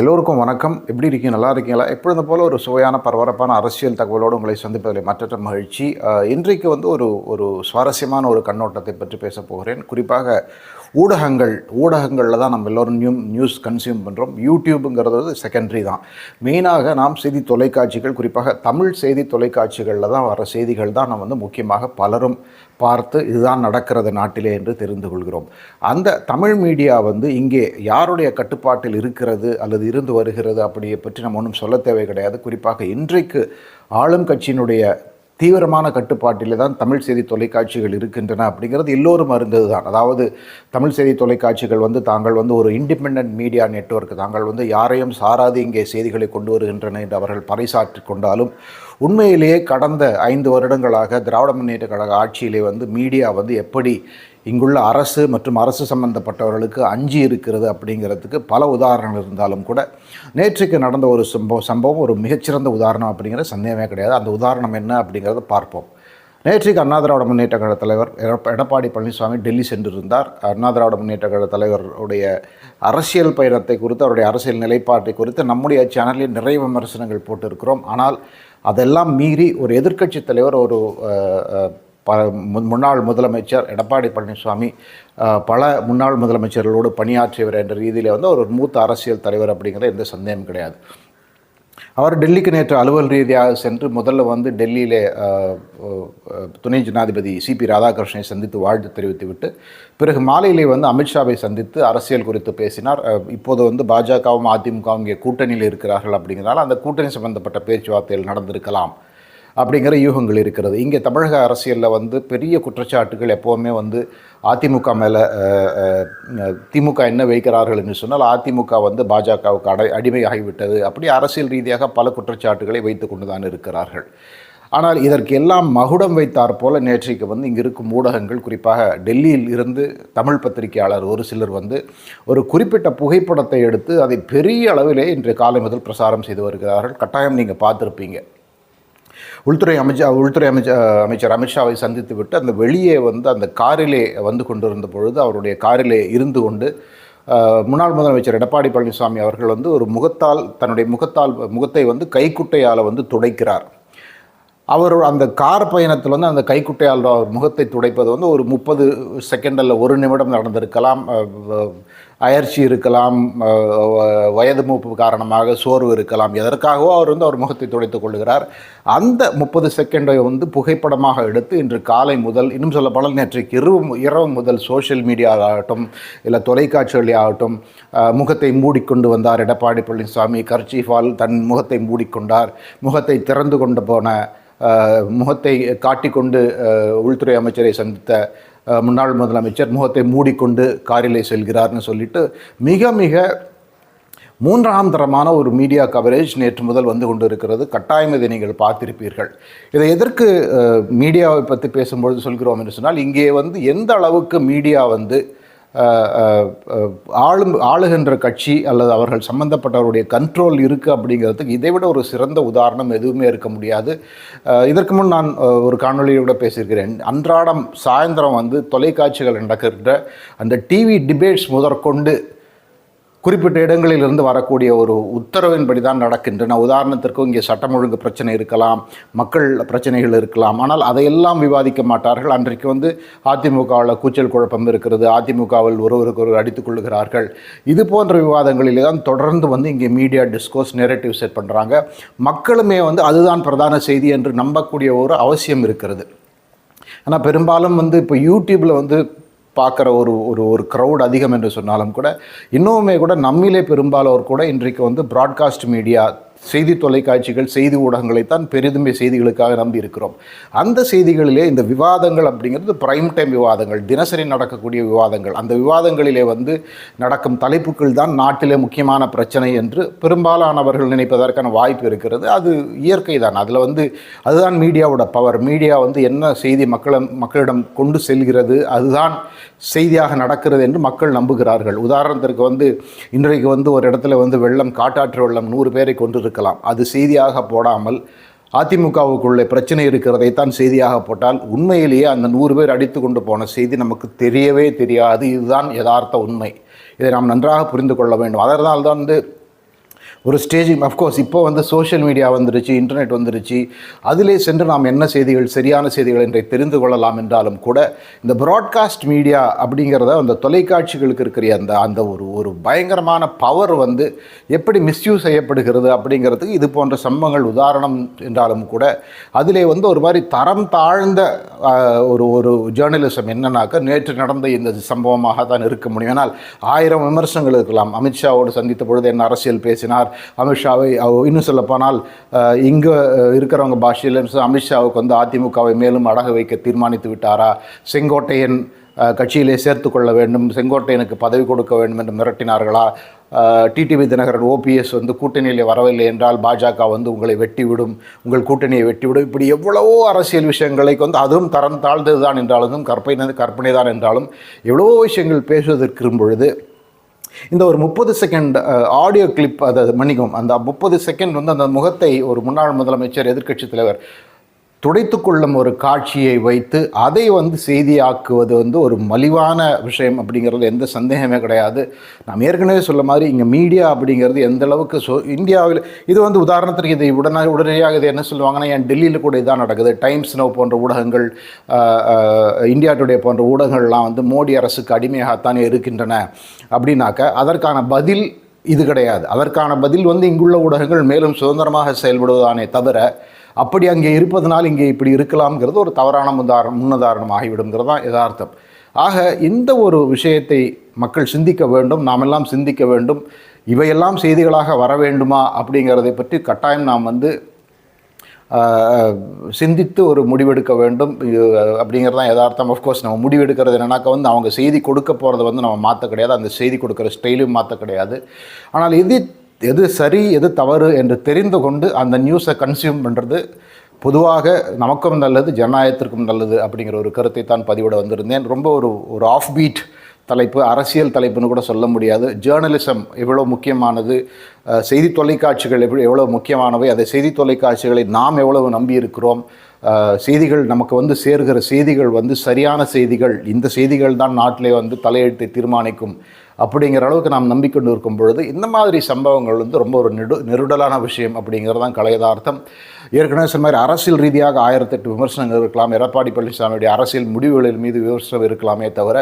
எல்லோருக்கும் வணக்கம். எப்படி இருக்கீங்க? நல்லா இருக்கீங்களா? எப்பொழுதும் போல ஒரு சுவையான பரபரப்பான அரசியல் தகவலோடு உங்களை சந்திப்பதில் மற்ற மகிழ்ச்சி. இன்றைக்கு வந்து ஒரு ஒரு சுவாரஸ்யமான ஒரு கண்ணோட்டத்தை பற்றி பேச போகிறேன். குறிப்பாக ஊடகங்கள் ஊடகங்களில் தான் நம்ம எல்லோரும் நியூ நியூஸ் கன்சியூம் பண்ணுறோம் யூடியூப்புங்கிறது செகண்டரி தான். மெயினாக நாம் செய்தி தொலைக்காட்சிகள் குறிப்பாக தமிழ் செய்தி தொலைக்காட்சிகளில் தான் வர செய்திகள் தான் நம்ம வந்து முக்கியமாக பலரும் பார்த்து இதுதான் நடக்கிறது நாட்டிலே என்று தெரிந்து கொள்கிறோம். அந்த தமிழ் மீடியா வந்து இங்கே யாருடைய கட்டுப்பாட்டில் இருக்கிறது அல்லது இருந்து வருகிறது அப்படியை பற்றி நம்ம ஒன்றும் சொல்ல தேவை கிடையாது. குறிப்பாக இன்றைக்கு ஆளும் கட்சியினுடைய தீவிரமான கட்டுப்பாட்டில் தான் தமிழ் செய்தி தொலைக்காட்சிகள் இருக்கின்றன அப்படிங்கிறது எல்லோரும் அறிந்தது தான் அதாவது தமிழ் செய்தி தொலைக்காட்சிகள் வந்து தாங்கள் வந்து ஒரு இண்டிபெண்ட் மீடியா நெட்ஒர்க் தாங்கள் வந்து யாரையும் சாராது இங்கே செய்திகளை கொண்டு வருகின்றன என்று அவர்கள் பறைசாற்றிக் கொண்டாலும் உண்மையிலேயே கடந்த ஐந்து வருடங்களாக திராவிட முன்னேற்ற கழக ஆட்சியிலே வந்து மீடியா வந்து எப்படி இங்குள்ள அரசு மற்றும் அரசு சம்பந்தப்பட்டவர்களுக்கு அஞ்சி இருக்கிறது அப்படிங்கிறதுக்கு பல உதாரணங்கள் இருந்தாலும் கூட நேற்றுக்கு நடந்த ஒரு சம்பவம் சம்பவம் ஒரு மிகச்சிறந்த உதாரணம் அப்படிங்கிற சந்தேகமே கிடையாது. அந்த உதாரணம் என்ன அப்படிங்கிறத பார்ப்போம். நேற்றுக்கு அண்ணா திராவிட முன்னேற்ற கழக தலைவர் எடப்பாடி பழனிசாமி டெல்லி சென்றிருந்தார். அண்ணா திராவிட முன்னேற்ற கழக தலைவருடைய அரசியல் பயணத்தை குறித்து அவருடைய அரசியல் நிலைப்பாட்டை குறித்து நம்முடைய சேனலில் நிறைய விமர்சனங்கள் போட்டிருக்கிறோம். ஆனால் அதெல்லாம் மீறி ஒரு எதிர்க்கட்சி தலைவர் ஒரு ப மு- முன்னாள் முதலமைச்சர் எடப்பாடி பழனிசாமி பல முன்னாள் முதலமைச்சர்களோடு பணியாற்றியவர் என்ற ரீதியில் வந்து ஒரு மூத்த அரசியல் தலைவர் அப்படிங்கிற எந்த சந்தேகம் கிடையாது. அவர் டெல்லிக்கு நேற்று அலுவல் ரீதியாக சென்று முதல்ல வந்து டெல்லியிலே துணை ஜனாதிபதி சிபி ராதாகிருஷ்ணனை சந்தித்து வாழ்த்து தெரிவித்துவிட்டு பிறகு மாலையிலே வந்து அமித்ஷாவை சந்தித்து அரசியல் குறித்து பேசினார். இப்போது வந்து பாஜகவும் அதிமுகவும் இங்கே கூட்டணியில் இருக்கிறார்கள் அப்படிங்கிறனால அந்த கூட்டணி சம்பந்தப்பட்ட பேச்சுவார்த்தைகள் நடந்திருக்கலாம். அப்படிங்கிற யூகங்கள் இருக்கிறது. இங்கே தமிழக அரசியலில் வந்து பெரிய குற்றச்சாட்டுகள் எப்போவுமே வந்து அதிமுக மேலே திமுக என்ன வைக்கிறார்கள் என்று சொன்னால் அதிமுக வந்து பாஜகவுக்கு அடை அடிமையாகிவிட்டது. அப்படி அரசியல் ரீதியாக பல குற்றச்சாட்டுகளை வைத்து கொண்டு தான் இருக்கிறார்கள். ஆனால் இதற்கு எல்லாம் மகுடம் வைத்தார் போல நேற்றைக்கு வந்து இங்கே இருக்கும் ஊடகங்கள் குறிப்பாக டெல்லியில் இருந்து தமிழ் பத்திரிகையாளர் ஒரு சிலர் வந்து ஒரு குறிப்பிட்ட புகைப்படத்தை எடுத்து அதை பெரிய அளவிலே இன்று காலை முதல் பிரசாரம் செய்து வருகிறார்கள். கட்டாயம் நீங்கள் பார்த்துருப்பீங்க. உள்துறை அமைச்சர் உள்துறை அமைச்சர் அமைச்சர் அமித்ஷாவை சந்தித்து விட்டு அந்த வெளியே வந்து அந்த காரிலே வந்து கொண்டிருந்த பொழுது அவருடைய காரிலே இருந்து கொண்டு முன்னாள் முதலமைச்சர் எடப்பாடி பழனிசாமி அவர்கள் வந்து ஒரு முகத்தால் தன்னுடைய முகத்தால் முகத்தை வந்து கைக்குட்டையால் வந்து துடைக்கிறார். அவர் அந்த கார் பயணத்தில் வந்து அந்த கைக்குட்டையால் அவர் முகத்தை துடைப்பது வந்து ஒரு முப்பது செகண்ட் அல்ல ஒரு நிமிடம் நடந்திருக்கலாம். அயற்சி இருக்கலாம் வயது மூப்பு காரணமாக சோர்வு இருக்கலாம். எதற்காகவோ அவர் வந்து அவர் முகத்தை துடைத்துக் கொள்கிறார். அந்த முப்பது செகண்டை வந்து புகைப்படமாக எடுத்து இன்று காலை முதல் இன்னும் சொல்ல போனால் நேற்றைக்கு இரவு இரவு முதல் சோஷியல் மீடியாவாகட்டும் இல்லை தொலைக்காட்சிகள் ஆகட்டும் முகத்தை மூடிக்கொண்டு வந்தார். எடப்பாடி பழனிசாமி கர்ச்சீஃபால் தன் முகத்தை மூடிக்கொண்டார். முகத்தை திறந்து கொண்டு போன முகத்தை காட்டிக்கொண்டு உள்துறை அமைச்சரை சந்தித்த முன்னாள் முதலமைச்சர் முகத்தை மூடிக்கொண்டு காரிலே செல்கிறார்னு சொல்லிட்டு மிக மிக மூன்றாம் தரமான ஒரு மீடியா கவரேஜ் நேற்று முதல் வந்து கொண்டு இருக்கிறது கட்டாயம் இதை நீங்கள் பார்த்திருப்பீர்கள். இதை எதற்கு மீடியாவை பற்றி பேசும்பொழுது சொல்கிறோம் என்று சொன்னால் இங்கே வந்து எந்த அளவுக்கு மீடியா வந்து ஆளும் ஆளுகின்ற கட்சி அல்லது அவர்கள் சம்பந்தப்பட்டவருடைய கண்ட்ரோல் இருக்குது அப்படிங்கிறதுக்கு இதை விட ஒரு சிறந்த உதாரணம் எதுவுமே இருக்க முடியாது. இதற்கு முன் நான் ஒரு காணொலியோட பேசியிருக்கிறேன். அன்றாடம் சாயந்தரம் வந்து தொலைக்காட்சிகள் நடக்கின்ற அந்த டிவி டிபேட்ஸ் முதற்கொண்டு குறிப்பிட்ட இடங்களிலிருந்து வரக்கூடிய ஒரு உத்தரவின்படி தான் நடக்கின்றன. உதாரணத்திற்கு இங்கே சட்டம் ஒழுங்கு பிரச்சனை இருக்கலாம் மக்கள் பிரச்சனைகள் இருக்கலாம். ஆனால் அதையெல்லாம் விவாதிக்க மாட்டார்கள். அன்றைக்கு வந்து அதிமுகவில் கூச்சல் குழப்பம் இருக்கிறது. அதிமுகவில் ஒருவருக்கு ஒருவர் அடித்துக் கொள்கிறார்கள் இது போன்ற விவாதங்களிலே தான் தொடர்ந்து வந்து இங்கே மீடியா டிஸ்கோஸ் நெரட்டிவ் செட் பண்ணுறாங்க மக்களுமே வந்து அதுதான் பிரதான செய்தி என்று நம்பக்கூடிய ஒரு அவசியம் இருக்கிறது. ஆனால் பெரும்பாலும் வந்து இப்போ யூடியூப்பில் வந்து பார்க்குற ஒரு ஒரு ஒரு க்ரௌட் அதிகம் என்று சொன்னாலும் கூட இன்னுமே கூட நம்மிலே பெரும்பாலோர் கூட இன்றைக்கு வந்து ப்ராட்காஸ்ட் மீடியா செய்தி தொலைக்காட்சிகள் செய்தி ஊடகங்களைத்தான் பெரிதுமே செய்திகளுக்காக நம்பி இருக்கிறோம் அந்த செய்திகளிலே இந்த விவாதங்கள் அப்படிங்கிறது பிரைம் டைம் விவாதங்கள் தினசரி நடக்கக்கூடிய விவாதங்கள். அந்த விவாதங்களிலே வந்து நடக்கும் தலைப்புகள் தான் நாட்டிலே முக்கியமான பிரச்சனை என்று பெரும்பாலானவர்கள் நினைப்பதற்கான வாய்ப்பு இருக்கிறது. அது இயற்கை தான். அதில் வந்து அதுதான் மீடியாவோட பவர் மீடியா வந்து என்ன செய்தி மக்களும் மக்களிடம் கொண்டு செல்கிறது அதுதான் செய்தியாக நடக்கிறது என்று மக்கள் நம்புகிறார்கள். உதாரணத்திற்கு வந்து இன்றைக்கு வந்து ஒரு இடத்துல வந்து வெள்ளம் காட்டாற்று வெள்ளம் நூறு பேரை கொண்டு இருக்கலாம். அது செய்தியாக போடாமல் அதிமுகவுக்குள்ளே பிரச்சனை இருக்கிறதைத்தான் செய்தியாக போட்டால் உண்மையிலேயே அந்த நூறு பேர் அடித்து கொண்டு போன செய்தி நமக்கு தெரியவே தெரியாது. இதுதான் யதார்த்த உண்மை. இதை நாம் நன்றாக புரிந்து கொள்ள வேண்டும். அதனால்தான் வந்து ஒரு ஸ்டேஜிங் அஃப்கோர்ஸ் இப்போ வந்து சோஷியல் மீடியா வந்துருச்சு இன்டர்நெட் வந்துருச்சு. அதிலே சென்று நாம் என்ன செய்திகள் சரியான செய்திகள் என்றை தெரிந்து கொள்ளலாம் என்றாலும் கூட இந்த ப்ராட்காஸ்ட் மீடியா அப்படிங்கிறத அந்த தொலைக்காட்சிகளுக்கு இருக்கிற அந்த அந்த ஒரு ஒரு பயங்கரமான பவர் வந்து எப்படி மிஸ்யூஸ் செய்யப்படுகிறது அப்படிங்கிறதுக்கு இது போன்ற சம்பவங்கள் உதாரணம் என்றாலும் கூட அதிலே வந்து ஒரு மாதிரி தரம் தாழ்ந்த ஒரு ஒரு ஜேர்னலிசம் என்னன்னாக்கா நேற்று நடந்த இந்த சம்பவமாக தான் இருக்க முடியும். ஏன்னால் ஆயிரம் விமர்சனங்கள் இருக்கலாம். அமித்ஷாவோடு சந்தித்த பொழுது என்ன அரசியல் பேசினார். அமித்ஷாவை இன்னும் சொல்லப்போனால் இங்கே இருக்கிறவங்க பாஷையில் அமித்ஷாவுக்கு வந்து அதிமுகவை மேலும் அடகு வைக்க தீர்மானித்து விட்டாரா? செங்கோட்டையன் கட்சியிலே சேர்த்து கொள்ள வேண்டும். செங்கோட்டையனுக்கு பதவி கொடுக்க வேண்டும் என்று மிரட்டினார்களா? டிடிவி தினகரன் ஓபிஎஸ் வந்து கூட்டணியில் வரவில்லை என்றால் பாஜக வந்து உங்களை வெட்டிவிடும். உங்கள் கூட்டணியை வெட்டிவிடும். இப்படி எவ்வளவோ அரசியல் விஷயங்களை வந்து அதுவும் தரம் தாழ்ந்தது தான் என்றாலும் கற்பனை கற்பனை தான் என்றாலும் எவ்வளவோ விஷயங்கள் பேசுவதற்கு பொழுது இந்த ஒரு முப்பது செகண்ட் ஆடியோ கிளிப் அதை மன்னிக்கும் அந்த முப்பது செகண்ட் வந்து அந்த முகத்தை ஒரு முன்னாள் முதலமைச்சர் எதிர்க்கட்சித் தலைவர் துடைத்து கொள்ளும் ஒரு காட்சியை வைத்து அதை வந்து செய்தியாக்குவது வந்து ஒரு மலிவான விஷயம் அப்படிங்கிறது எந்த சந்தேகமே கிடையாது. நாம் ஏற்கனவே சொல்ல மாதிரி இங்கே மீடியா அப்படிங்கிறது எந்த அளவுக்கு சொ இந்தியாவில் இது வந்து உதாரணத்திற்கு இது உடனே உடனடியாக இது என்ன சொல்லுவாங்கன்னா என் டெல்லியில் கூட இதான் நடக்குது. டைம்ஸ் நோ போன்ற ஊடகங்கள் இந்தியா டுடே போன்ற ஊடகங்கள்லாம் வந்து மோடி அரசுக்கு அடிமையாகத்தானே இருக்கின்றன அப்படின்னாக்க அதற்கான பதில் இது கிடையாது. அதற்கான பதில் வந்து இங்குள்ள ஊடகங்கள் மேலும் சுதந்திரமாக செயல்படுவதானே தவிர அப்படி அங்கே இருப்பதனால் இங்கே இப்படி இருக்கலாம்ங்கிறது ஒரு தவறான உதாரணம் முன்னுதாரணம் ஆகிவிடுங்கிறது தான் யதார்த்தம். ஆக இந்த ஒரு விஷயத்தை மக்கள் சிந்திக்க வேண்டும் நாமெல்லாம் சிந்திக்க வேண்டும். இவையெல்லாம் செய்திகளாக வர வேண்டுமா அப்படிங்கிறதை பற்றி கட்டாயம் நாம் வந்து சிந்தித்து ஒரு முடிவெடுக்க வேண்டும். அப்படிங்கிறதான் அப்படிங்கிறது தான் யதார்த்தம் அஃப்கோர்ஸ் நம்ம முடிவெடுக்கிறது என்னன்னாக்கா வந்து அவங்க செய்தி கொடுக்க போகிறத வந்து நம்ம மாற்ற கிடையாது. அந்த செய்தி கொடுக்குற ஸ்டைலையும் மாற்ற கிடையாது. ஆனால் எது எது சரி எது தவறு என்று தெரிந்து கொண்டு அந்த நியூஸை கன்சியூம் பண்ணுறது பொதுவாக நமக்கும் நல்லது ஜனநாயகத்திற்கும் நல்லது அப்படிங்கிற ஒரு கருத்தை தான் பதிவிட வந்திருந்தேன். ரொம்ப ஒரு ஒரு ஆஃப் பீட் தலைப்பு அரசியல் தலைப்புன்னு கூட சொல்ல முடியாது. ஜேர்னலிசம் எவ்வளோ முக்கியமானது? செய்தி தொலைக்காட்சிகள் எவ்வளோ எவ்வளோ முக்கியமானவை? அதை செய்தி தொலைக்காட்சிகளை நாம் எவ்வளவு நம்பி இருக்கிறோம்? செய்திகள் நமக்கு வந்து சேர்கிற செய்திகள் வந்து சரியான செய்திகள் இந்த செய்திகள் தான் நாட்டிலே வந்து தலையெழுத்தை தீர்மானிக்கும் அப்படிங்கிற அளவுக்கு நாம் நம்பிக்கொண்டு இருக்கும் பொழுது இந்த மாதிரி சம்பவங்கள் வந்து ரொம்ப ஒரு நெடு நெருடலான விஷயம் அப்படிங்கிறது தான் கலையதார்த்தம். ஏற்கனவே சொன்ன மாதிரி அரசியல் ரீதியாக ஆயிரத்தெட்டு விமர்சனங்கள் இருக்கலாம். எடப்பாடி பழனிசாமியுடைய அரசியல் முடிவுகளின் மீது விமர்சனம் இருக்கலாமே தவிர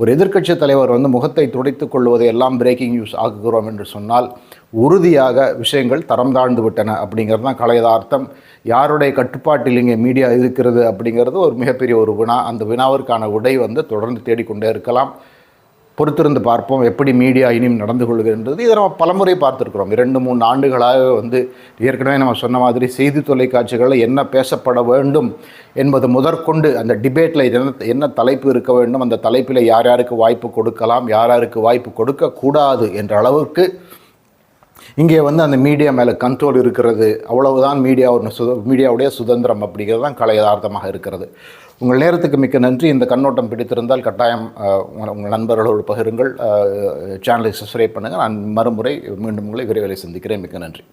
ஒரு எதிர்க்கட்சி தலைவர் வந்து முகத்தை துடைத்துக் கொள்வதை எல்லாம் பிரேக்கிங் நியூஸ் ஆக்குகிறோம் என்று சொன்னால் உறுதியாக விஷயங்கள் தரம் தாழ்ந்து விட்டன அப்படிங்கிறது தான் கலையதார்த்தம். யாருடைய கட்டுப்பாட்டில் இங்கே மீடியா இருக்கிறது அப்படிங்கிறது ஒரு மிகப்பெரிய ஒரு வினா. அந்த வினாவிற்கான உடை வந்து தொடர்ந்து தேடிக்கொண்டே இருக்கலாம். பொறுத்திருந்து பார்ப்போம் எப்படி மீடியா இனியும் நடந்து கொள்கிறது இதை நம்ம பலமுறை பார்த்துருக்குறோம். இரண்டு மூணு ஆண்டுகளாக வந்து ஏற்கனவே நம்ம சொன்ன மாதிரி செய்தி தொலைக்காட்சிகளில் என்ன பேசப்பட வேண்டும் என்பது முதற்கொண்டு அந்த டிபேட்டில் என்ன என்ன தலைப்பு இருக்க வேண்டும் அந்த தலைப்பில் யார் யாருக்கு வாய்ப்பு கொடுக்கலாம் யார் யாருக்கு வாய்ப்பு கொடுக்கக்கூடாது என்ற அளவுக்கு இங்கே வந்து அந்த மீடியா மேலே கண்ட்ரோல் இருக்கிறது அவ்வளவுதான் மீடியா ஒரு சுத மீடியாவுடைய சுதந்திரம் அப்படிங்கிறது தான் கலை யதார்த்தமாக இருக்கிறது. உங்கள் நேரத்துக்கு மிக்க நன்றி. இந்த கண்ணோட்டம் பிடித்திருந்தால் கட்டாயம் உங்கள் உங்கள் நண்பர்களோடு பகிருங்கள். சேனலை சப்ஸ்கிரைப் பண்ணுங்கள். நான் மறுமுறை மீண்டும் உங்களை விரைவில் சந்திக்கிறேன். மிக்க நன்றி.